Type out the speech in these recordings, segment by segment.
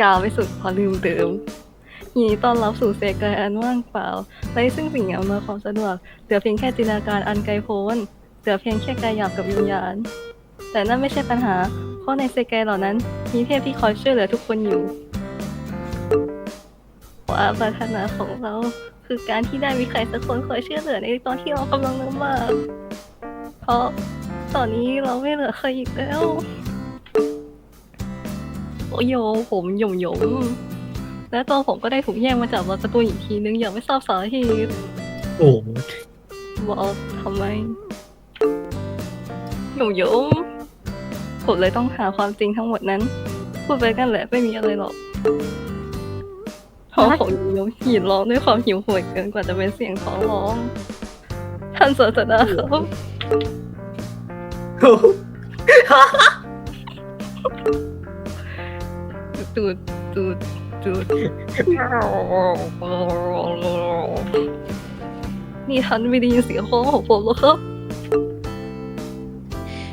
กล่าวไม่สุดพอลืมเติมยินดีต้อนรับสู่เซกายอันว่างเปล่าไร้ซึ่งสิ่งอำนวยความสะดวกเหลือเพียงแค่จินตนาการอันไกลโพ้นเหลือเพียงแค่กายหยาบกับวิญญาณ แต่นั่นไม่ใช่ปัญหา เพราะในเซกายเหล่านั้น มีเทพที่คอยช่วยเหลือทุกคนอยู่ความปรารถนาของเราคือการที่ได้มีใครสักคนคอยช่วยเหลือในตอนที่เรากำลังลำบากเพราะตอนนี้เราไม่เหลือใครอีกแล้ว โอ้โยผมหย่มหยมๆและตัวผมก็ได้ถูกแย่งมาจากรถการะตูนอีกทีนึงอย่างไม่ทราบสาเหตุโอ้บอกทำไมหย่มหยมผมเลยต้องหาความจริงทั้งหมดนั้น พูดไปกันแหละไม่มีอะไรหรอกเพราะผมหย่มหยินร้องด้วยความหิวโหยเกินกว่าจะเป็นเสียงท้องร้อง ท่านศาสดาครับ จูดจูดจูดนี่ท่านไม่ได้ยินเสียงร้องของผมหรอครับ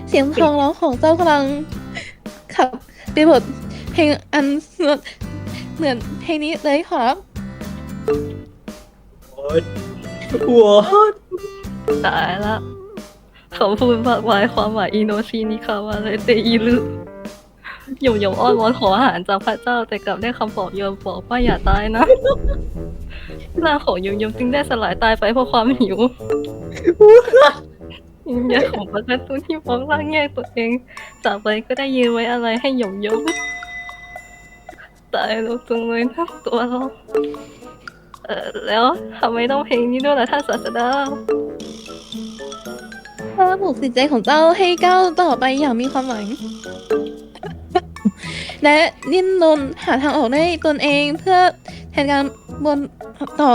เสียงเพลงร้องของเจ้ากำลังขับไปบทเพลงอันเหมือนเหมือนเพลงนี้เลยครับหัวตายละคำพูดมากมายความหมายอินโนชินิคาวาเลเตอิลุ หยงหยงอ้อนวอนขออาหารจากพระเจ้าแต่กลับได้คำปลอบโยนบอกว่าอย่าตายนะร่างของหยงหยงจึงได้สลายตายไปเพราะความหิววิญญาณของพระการ์ตูนที่มองร่างแยกตัวเองจากไปก็ได้ยืนไว้อะไรให้หยงหยงตายลงจังเลยนะตัวเราเออแล้วทำไมต้องเพลงนี้ด้วยล่ะท่านศาสดาเพื่อปลุกจิตใจของเจ้าให้ก้าวต่อไปอย่างมีความหวัง และดิ้นรนหาทางออกได้ตนเองเพื่อแทนการบนต่อ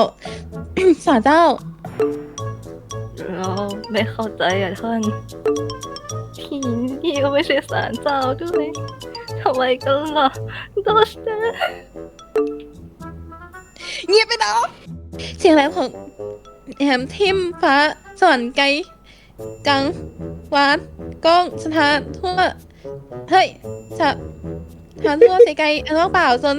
สารเจ้า เราไม่เข้าใจอะท่านที่นี่ก็ไม่ใช่ศาลเจ้าด้วยทำไมกันล่ะโดชเตเงียบไปแล้วเสียงแหลมของแหมทิมฟ้าสวรรค์ไกลกังวาน ก้องสถานทั่ว เฮ้ยสะ ทานทั่วเสไกลอันว่างเปล่าจน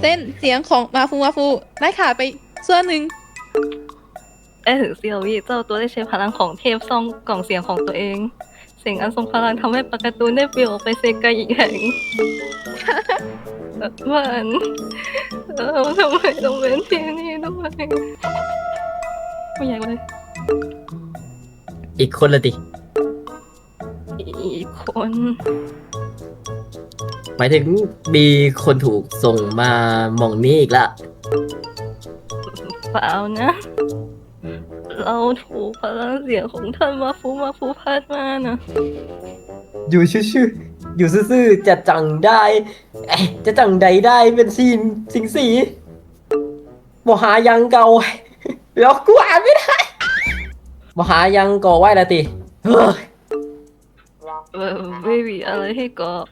เส้นเสียงของมาฟูมาฟูได้ขาดไปส่วนหนึ่งได้ถึงเซียววีเจ้าตัวได้ใช้พลังของเทพซ่องกล่องเสียงของตัวเอง เสียงอันทรงพลังทำให้ปากาตูนได้ปลิวออกไปเซไกอีกแห่งมันเออทำไมต้องเป็นที่นี่ด้วยไม่อยากเลยอีกคนละติอีกคน หมายถึงมีคนถูกส่งมาหมองนี้อีกละ เปล่านะ เราถูกพลังเสียงของท่านมาฟูมาฟูพัดมานะอยู่ชื่อๆอยู่ซื่อๆจะจังได้เอ๊ะจะจังใดได้เป็นซีนสิงสีบหายังเก่าแล้วกูอ่านไม่ได้บหายังก่อไว้ละติเฮ้ย เออไม่มีอะไรให้เกาะ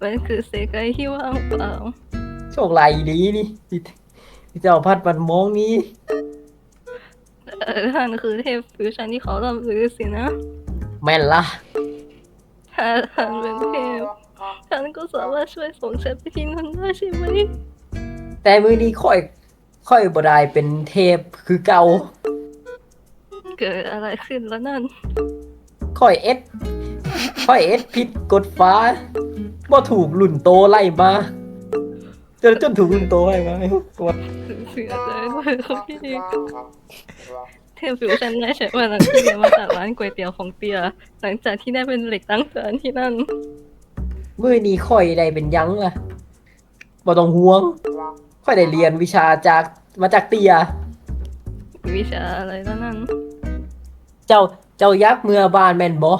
มันคือเซไกที่ว่างเปล่า โชคไรดีนี่ที่ที่เจ้าพัดมันมองนี้เออท่านคือเทพฟิวชั่นที่เขาลำลือสินะ แม่นละถ้าท่านเป็นเทพท่านก็สามารถช่วยส่งฉันไปที่นั่นได้ใช่ไหมแต่มือนี้ค่อย ค่อยบ่ได้เป็นเทพคือเก่าเกิดอะไรขึ้นแล้วนั่น ค่อยเอสค่อยเอสผิดกดฟ้า บ่ถูกหลุ่นโตไล่มาจนจนถูกหลุ่นโตไล่มากดเสียใจด้วยครับพี่เทพฟิวชั่นได้ใช้พลังที่เรียนมาจากร้านก๋วยเตี๋ยวของเตีย หลังจากที่ได้เป็นเหล็กตั้งเตือนที่นั่นมือนี้ค่อยได้เป็นหยังล่ะบ่ต้องห่วง ค่อยได้เรียนวิชาจากมาจากเตีย วิชาอะไรแล้วนั่น เจ้าเจ้ายักษ์เมื่อบานแม่นบ่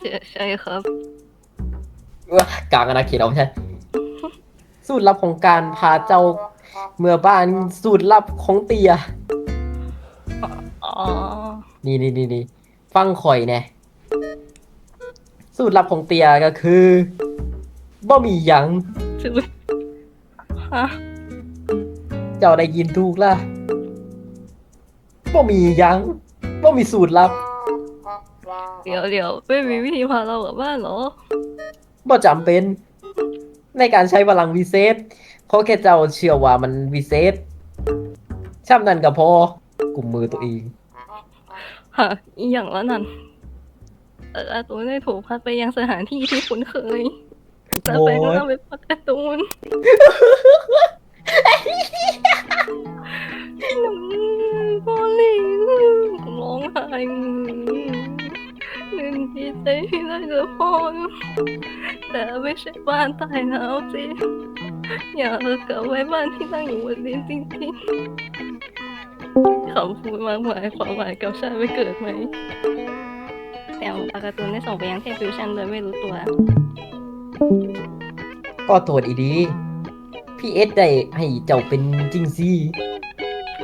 ใช่ใช่ครับว้า กลางอนาเขตเอาไม่ใช่ สูตรลับของการพาเจ้าเมื่อบ้านสูตรลับของเตีย อ๋อ นี่นี่นี่นี่ฟังข่อยแน่สูตรลับของเตียก็คือบ่มีหยังชื่อฮะเจ้าได้ยินถูกล่ะบ่มีหยังบ่มีสูตรลับ เดี๋ยวเดี๋ยวไม่มีวิธีพาเรากลับบ้านเหรอ บ่จำเป็น ในการใช้พลังวิเศษขอแค่เจ้าเชื่อว่ามันวิเศษช่ำนั่นก็พอกลุ่มมือตัวเองหากอีอย่างละนั้นแต่กาตูนได้ถูกพัดไปยังสถานที่ที่คุ้นเคยแต่ไปก็ต้องไปพักกาตูนพ่อลิงร้องไห้หนึ่งดีใจที่ได้เจอพ่อ แต่ไม่ใช่บ้านใต้นาวสิอยากกลับไว้บ้านที่ตั้งอยู่บนดินจริงๆคำพูดมากมายความหมายกับชาติไม่เกิดไหมแต่ปากการ์ตูนได้ส่งไปยังเทพฟิวชั่นโดยไม่รู้ตัว ก็โทษอีดี พี่เอสได้ให้เจ้าเป็นจริงซี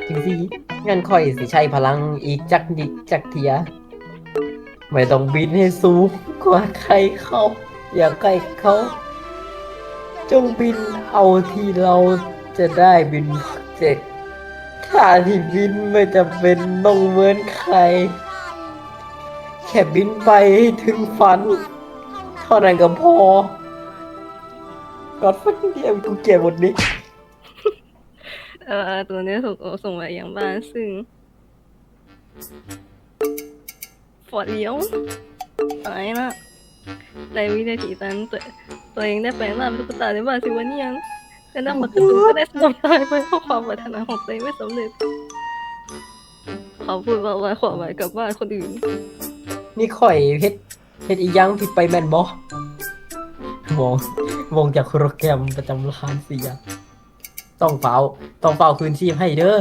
จริงซีงั้นค่อยสิใช้พลังอีกจักนิดจักเทีย ไม่ต้องบินให้สูงกว่าใครเขา อย่าใกล้เขาจงบินเอาที่เราจะได้บินเจ็กถ้าที่บินไม่จะเป็นต้องเหมือนใคร แค่บินไปให้ถึงฝัน เท่านั้นก็พอกอดฟันเดียวกูเกลียดหมดนี้เอ่อตัวนี้ถูกส่งไปยังบ้านซึ่งฟอดเลี้ยวหายละ ในวินาทีนั้นตัวตัวเองได้แปลงร่างเป็นตุ๊กตาในบ้านซิวาเนียนและนักบักกระตุ้นก็ได้สลบตายไปเพราะความปรารถนาของตัวเองไม่สำเร็จเขาพูดว่าไว้ความหมายกับบ้านคนอื่น นี่ข่อยเฮ็ดเฮ็ดอีหยังผิดไปแม่นบ่มองมองจากโปรแกรมประจำร้านเสียต้องเฝ้าต้องเฝ้าคืนชีพให้เด้อ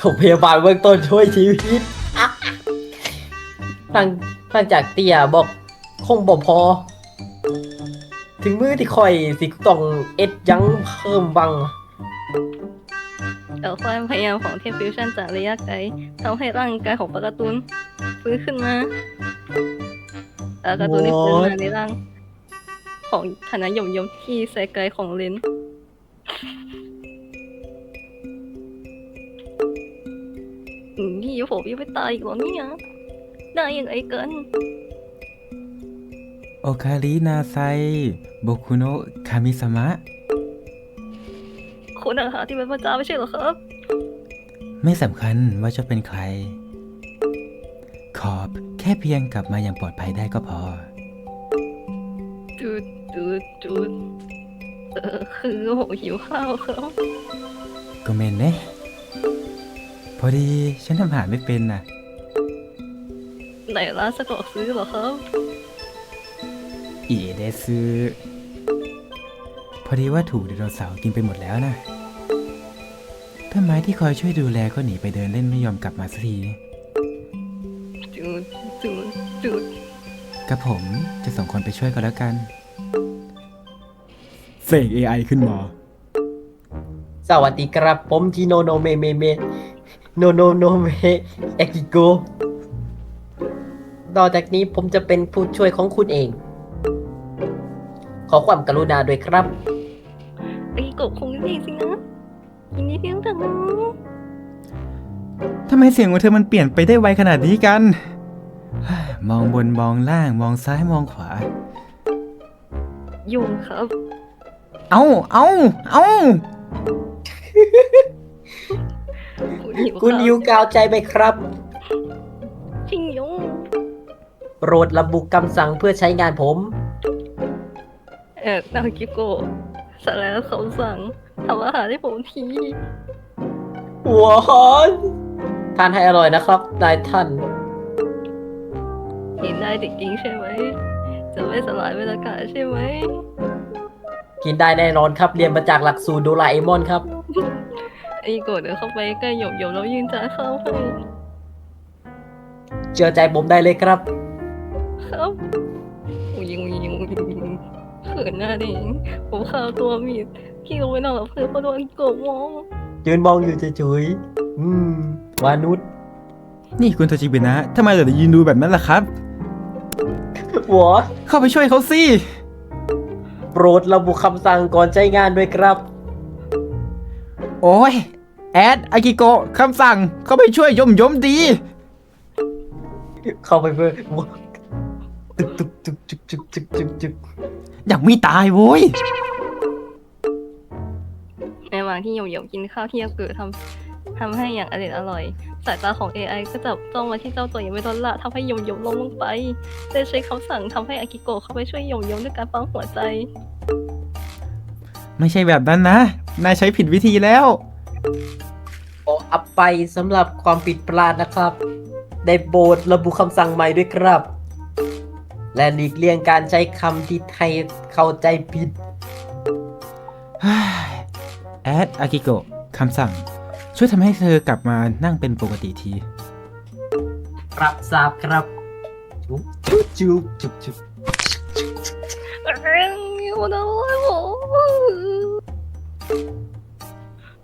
ถกพยาบาลเบื้องต้นช่วยชีวิตอะ ฟังฟังจากเตี่ยบอกคงบ่พอ ถึงมือที่ข่อยสิต้องเอ็ดยังเพิ่มบัง แต่ความพยายามของเทพฟิวชั่นจากระยะไกลทำให้ร่างกายของปลาการ์ตูนฟื้นขึ้นมาปลาการ์ตูนได้ฟื้นมาในร่าง ของฐานะยมยมๆที่แสไกลของเลนอืมนี่ผมยังไม่ตายอีกเหรอเนี่ย ได้ยังไงกันโอคารินาไซโบคุโนะคามิสมะ คุณอาหารที่เป็นพระเจ้าไม่ใช่เหรอครับ ไม่สำคัญว่าจะเป็นใคร ขอบแค่เพียงกลับมาอย่างปลอดภัยได้ก็พอ จุดจุดจุดเออคือผมหิวข้าวครับ ก็เมนเนะพอดีฉันทำอาหารไม่เป็นน่ะ ไหนร้านสะดวกซื้อเหรอครับอีเดซึพอดีว่าถูกไดโนเสาร์กินไปหมดแล้วนะต้นไม้ที่คอยช่วยดูแลก็หนีไปเดินเล่นไม่ยอมกลับมาสักทีจุดจุดจุดกับผมจะส่งคนไปช่วยก็แล้วกัน เสก AI ขึ้นมา สวัสดีครับผมทีโนโนเมเมเมโนโนโนเมเอกิโก ต่อจากนี้ผมจะเป็นผู้ช่วยของคุณเอง ขอความกรุณาด้วยครับไอ้กบคงจริงสินะยินดีที่รู้จักนะทำไมเสียงของเธอมันเปลี่ยนไปได้ไวขนาดนี้กันมองบนมองล่างมองซ้ายมองขวา ยุงครับ เอ้า เอ้า เอ้า คุณหิวคุณรับยูกาวใจไหมครับจริงยุง โปรดระบุคำสั่งเพื่อใช้งานผม เอ่อนากิโกะสแลวเขาสั่งทำอาหารให้ผมทีหัวหอนทานให้อร่อยนะครับนายท่านเห็นได้จริงๆใช่ไหม จะไม่สลายบรรยากาศใช่ไหม กินได้แน่นอนครับเรียนมาจากหลักสูตรโดราเอมอนครับ ไอ้โกะเดินเข้าไปใกล้หยบหยบๆแล้วยืนจานข้าวให้เชื่อใจผมได้เลยครับ ครับอุ้ยยิงยิงยิงยิงเขินหน้าดิผมข่าวตัวมีดพี่ลงไปนอนกับเพื่อนเพราะโดนโกะมองยืนมองอยู่เฉยๆอืมวานุษนี่คุณโทจิบินะทำไมเหลือยืนดูแบบนั้นล่ะครับ หัวเข้าไปช่วยเขาสิโปรดระบุคำสั่งก่อนใช้งานด้วยครับ โอ้ย แอดอากิโกะคำสั่งเข้าไปช่วยยมยมดี เข้าไปเพื่อ ตึกตึกตึกตึกตึกตึกตึกตึกอยากไม่ตายโว้ยในระหว่างที่โยมโยมกินข้าวที่ยาเกิดทำทำให้อย่างอร่อยอร่อย สายตาของ AI ก็จับจ้องมาที่เจ้าตัวยังไม่ลดละทำให้โยมโยมลงลงไปได้ใช้คำสั่งทำให้อากิโกะเข้าไปช่วยโยมโยมด้วยการปั๊มหัวใจ ไม่ใช่แบบนั้นนะ นายใช้ผิดวิธีแล้ว ขออับไปสำหรับความผิดพลาดนะครับ ได้โปรดระบุคำสั่งใหม่ด้วยครับ และหลีกเลี่ยงการใช้คำที่ให้เข้าใจผิด แอดอากิโกะคำสั่ง ช่วยทำให้เธอกลับมานั่งเป็นปกติที รับทราบครับ จุ๊บจุ๊บจุ๊บจุ๊บจุ๊บ เอ้ย我的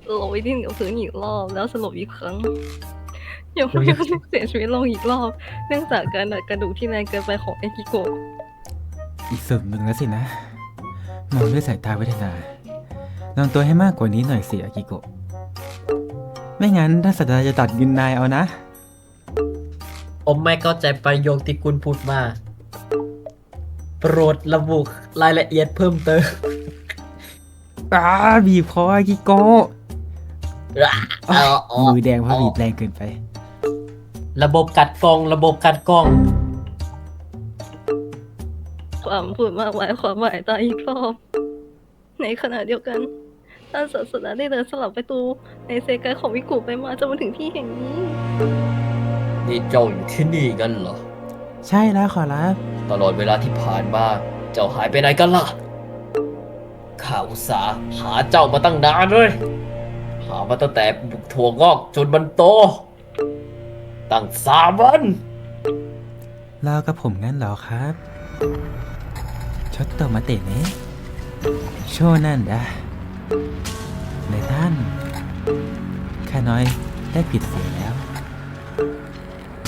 我我一定有ถึงอีกรอบแล้วสลบ อีกครั้งยังไม่ยังเสียชีวิตลงอีกรอบ เนื่องจากการดัดกระดูกที่แรงเกินไปของเอกิโกะอีกส่วนหนึ่งแล้วสินะ มองด้วยสายตาเวทนาลองตัวให้มากกว่านี้หน่อยสิอากิโกะ ไม่งั้นท่านสัตว์จะตัดเงินนายเอานะ ผมไม่เข้าใจประโยคที่คุณพูดมา โปรดระบุรายละเอียดเพิ่มเติมอ้าบีบคออากิโกะอ๋ออ๋อมือแดงเพราะบีบแรงเกินไป ระบบกัดกรอง ระบบกัดกรอง ความพูดมากหมายความหมายตายอีกรอบในขณะเดียวกันท่านศาสนาได้เดินสลับประตูในเซกายของวิกุไปมาจนมาถึงที่แห่งนี้ นี่เจ้าอยู่ที่นี่กันเหรอ ใช่แล้วขอรับ ตลอดเวลาที่ผ่านมาเจ้าหายไปไหนกันล่ะ ข้าอุตส่าห์หาเจ้ามาตั้งนานเลย หามาตั้งแต่บุกถั่วงอกจนมันโต ตั้งสามวันรอกับผมงั้นเหรอครับชดโตมาเตะเนะโชนั่นดะในท่านข้าน้อยได้ผิดเสียแล้ว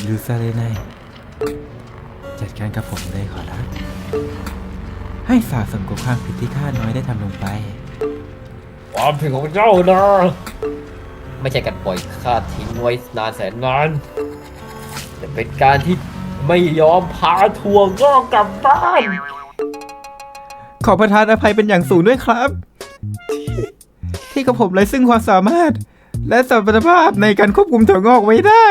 ยูซาเลไนจัดการกับผมเลยขอรับให้สาสมกับความผิดที่ข้าน้อยได้ทำลงไป ความผิดของเจ้านะไม่ใช่การปล่อยข้าทิ้งไว้นานแสนนาน แต่เป็นการที่ไม่ยอมพาถั่วงอกกลับบ้าน ขอประทานอภัยเป็นอย่างสูงด้วยครับ ที่กับผมไร้ซึ่งความสามารถ และสมรรถภาพในการควบคุมถั่วงอกไว้ได้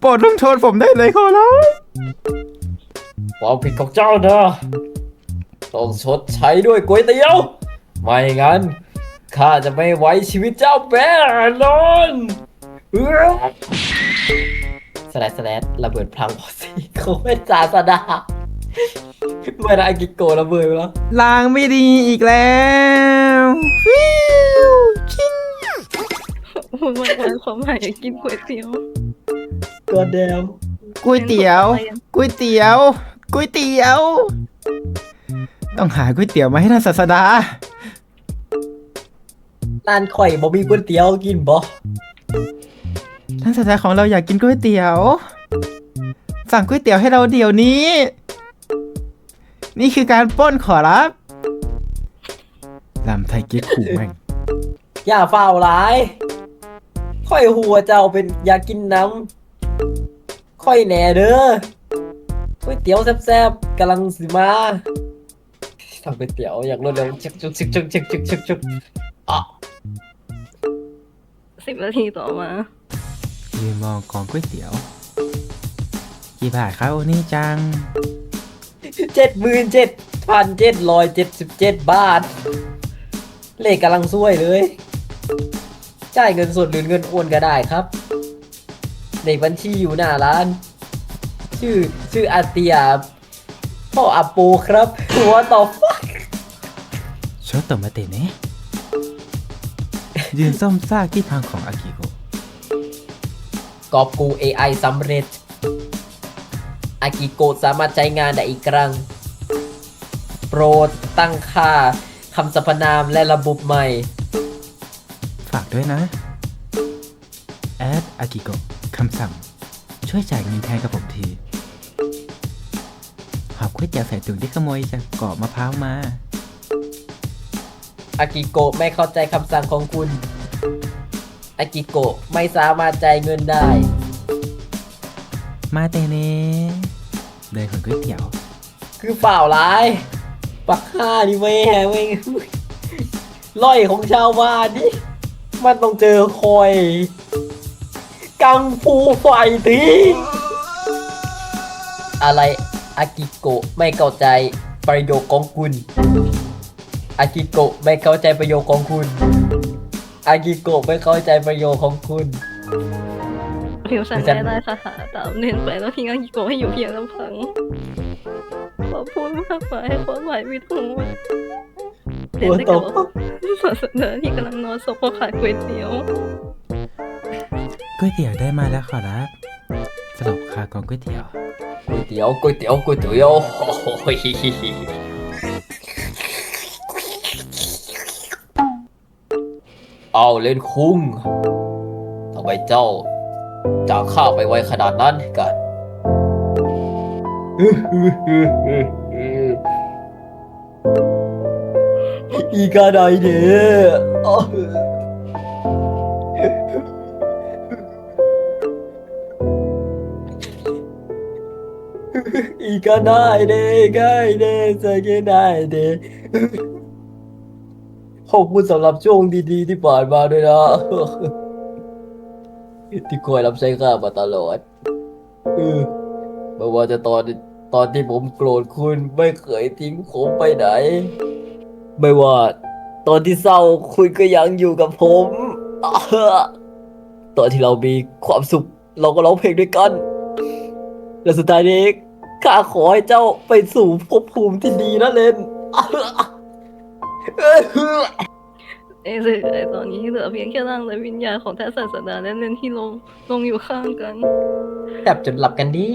โปรดลงโทษผมได้เลยขอรับความผิดของเจ้านะต้องชดใช้ด้วยก๋วยเตี๋ยว ไม่งั้นข้าจะไม่ไว้ชีวิตเจ้าแน่นอนเอื้อ สแลดสแลดระเบิดพลังพอสีเขาเป็นศาสดาเมื่อไรอากิโกะระเบิดไปแล้วลางไม่ดีอีกแล้วฟิวชิงพูดมากหมายความหมายอยากกินก๋วยเตี๋ยวก็เดมก๋วยเตี๋ยวก๋วยเตี๋ยวก๋วยเตี๋ยว ต้องหาก๋วยเตี๋ยวมาให้ท่านศาสดาร้านข่อยบ่มีก๋วยเตี๋ยวกินบ่ ท่านศาสดาของเราอยากกินก๋วยเตี๋ยว สั่งก๋วยเตี๋ยวให้เราเดี๋ยวนี้ นี่คือการปล้นขอรับลำไทยเก๊กขู่แม่ง อย่าเฝ้าร้ายค่อยหัวเจ้าเป็นอยากกินน้ำค่อยแหน่เด้อก๋วยเตี๋ยวแซ่บๆกำลังสิมาทำก๋วยเตี๋ยวอย่างรวดเร็วชิกชุกชิกชุกชิกชุกชิกชุกอะสิบนาทีต่อมา ยืนมองกองก๋วยเตี๋ยว กี่บาทครับโอนี่จัง เจ็ดหมื่นเจ็ดพันเจ็ดร้อยเจ็ดสิบเจ็ดบาท เลขกำลังซวยเลย จ่ายเงินสดหรือเงินโอนก็ได้ครับ ในบัญชีอยู่หน้าร้าน ชื่อชื่ออาเตียพ่ออาปูครับหัวต่อฟักโชโตมาเตะเนะยืนส้มซากที่พังของอากิโกะกอบกู AI สำเร็จ อากิโกะสามารถใช้งานได้อีกครั้ง โปรดตั้งค่าคำสรรพนามและระบบใหม่ ฝากด้วยนะ แอดอากิโกะคำสั่ง ช่วยจ่ายเงินแทนกับผมทีหอบก๋วยเตี๋ยวใส่ถุงที่ขโมยจากเกาะมะพร้าวมา อากิโกะไม่เข้าใจคำสั่งของคุณ อากิโกะไม่สามารถจ่ายเงินได้ มาเตเนะเลยของก๋วยเตี๋ยว คือเปล่าร้ายปักห้านี่แม่แม่งล่อยของชาวบ้านนี่ มันต้องเจอคอย กังฟูไฟทีอะไรอากิโกะไม่เข้าใจประโยคของคุณอากิโกะไม่เข้าใจประโยคของคุณ อากิโกะไม่เข้าใจประโยคของคุณ ผิวฉันฉันไม่ได้คาถาตามเน้นไปแล้วทิ้งอากิโกะให้อยู่เพียงลำพังขอพูดมากมายความหมายไม่ถูกเห็นตัวได้โตกับศาสนาที่กำลังนอนศพเพราะขาดก๋วยเตี๋ยวก๋วยเตี๋ยวได้มาแล้วขอรับสำหรับค่ากองก๋วยเตี๋ยวก๋วยเตี๋ยวก๋วยเตี๋ยวก๋วยเตี๋ยวโอ้ย เอาเล่นคุ้งทำไมเจ้าจากข้าไปไวขนาดนั้นกัน อีกาไดเด้ออีกาไดเด้ไกเด้สเกไดเด้ ขอบคุณสำหรับช่วงดีๆ ที่ผ่านมาด้วยนะ ที่คอยรับใช้ข้ามาตลอดเออไม่ว่าจะตอนตอนที่ผมโกรธคุณไม่เคยทิ้งผมไปไหน ไม่ว่า ตอนที่เศร้าคุณก็ยังอยู่กับผม ตอนที่เรามีความสุข เราก็ร้องเพลงด้วยกัน และสุดท้ายนี้ข้าขอให้เจ้าไปสู่ภพภูมิที่ดีนะเลน เอเซไอตอนนี้เหลือเพียงแค่ร่างและวิญญาณของท่านศาสนาและเน้นที่ลงลงอยู่ข้างกันแอบจนหลับกันดิ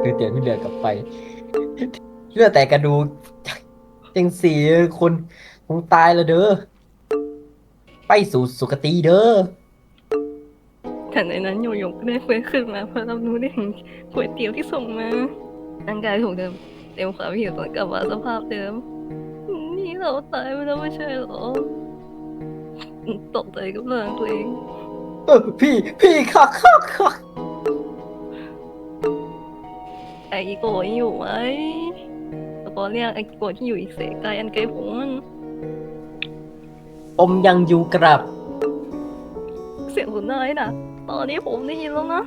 เดี๋ยวเดี๋ยวที่เหลือกลับไปเหลือแต่กระดูกยังสี่คนคงตายแล้วเด้อ ไปสู่สุคติเด้อแต่ในนั้นโยโยกได้ฟื้นขึ้นมาเพราะรับรู้ได้ถึงก๋วยเตี๋ยวที่ส่งมาร่างกายถูกเดิม เต็มความหิวตอนกลับมาสภาพเดิม นี่เราตายไปแล้วไม่ใช่เหรอ ตกใจกับเรื่องตัวเอง เออพี่พี่คักคักคักไอโกะยังอยู่ไหมแล้วก็เรียกไอโกะที่อยู่อีกเสกไกลอันไกลโพ้นผมยังอยู่กับ เสียงคุณนายนะตอนนี้ผมได้ยินแล้วนะ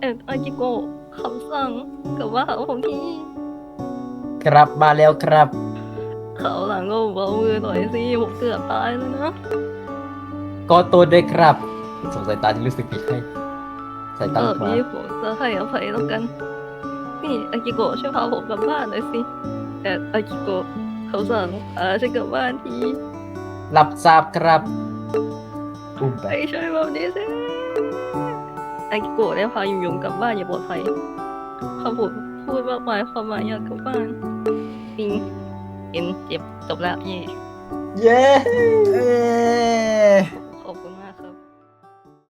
เอ็ดไอจิโกะ คำสั่งกับว่าหาผมที่กลับมาแล้วครับ เขาวหลังก็เบามือหน่อยสิผมเกือบตายแล้วนะก็ตัวด้วยครับสงสัยตาที่รู้สึกผิดให้สายตตาอนขวานี้ผมจะให้อภัยแล้วกัน นี่อากิโกะช่วยพาผมกลับบ้านหน่อยสิแต่อากิโกะเขาสั่งพาฉันกลับบ้านทีรับทราบครับอุ้มไปไปช่วยแบบนี้สิ อากิโกะได้พายุยงกลับบ้านอย่างปลอดภัยเขาพูดพูดมากมายความหมายอยากกลับบ้านปิงเอ็นเจ็บจบแล้วเย่เย้